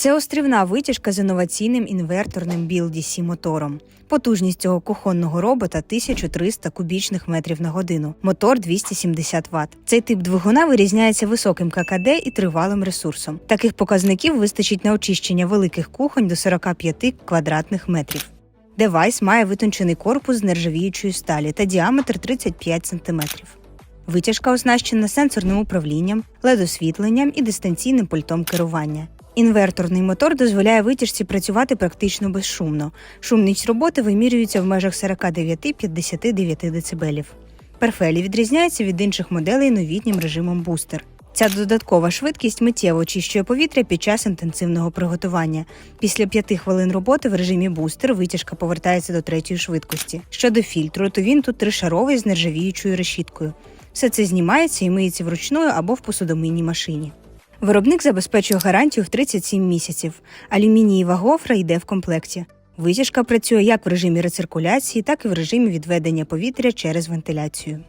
Це острівна витяжка з інноваційним інверторним BLDC мотором. Потужність цього кухонного робота 1300 кубічних метрів на годину. Мотор 270 Вт. Цей тип двигуна вирізняється високим ККД і тривалим ресурсом. Таких показників вистачить на очищення великих кухонь до 45 квадратних метрів. Девайс має витончений корпус з нержавіючої сталі та діаметр 35 см. Витяжка оснащена сенсорним управлінням, LED-освітленням і дистанційним пультом керування. Інверторний мотор дозволяє витяжці працювати практично безшумно. Шумність роботи вимірюється в межах 49-59 дБ. Перфелі відрізняється від інших моделей новітнім режимом бустер. Ця додаткова швидкість миттєво очищує повітря під час інтенсивного приготування. Після 5 хвилин роботи в режимі бустер витяжка повертається до третьої швидкості. Щодо фільтру, то він тут тришаровий з нержавіючою решіткою. Все це знімається і миється вручну або в посудомийній машині. Виробник забезпечує гарантію в 37 місяців. Алюмінієва гофра йде в комплекті. Витяжка працює як в режимі рециркуляції, так і в режимі відведення повітря через вентиляцію.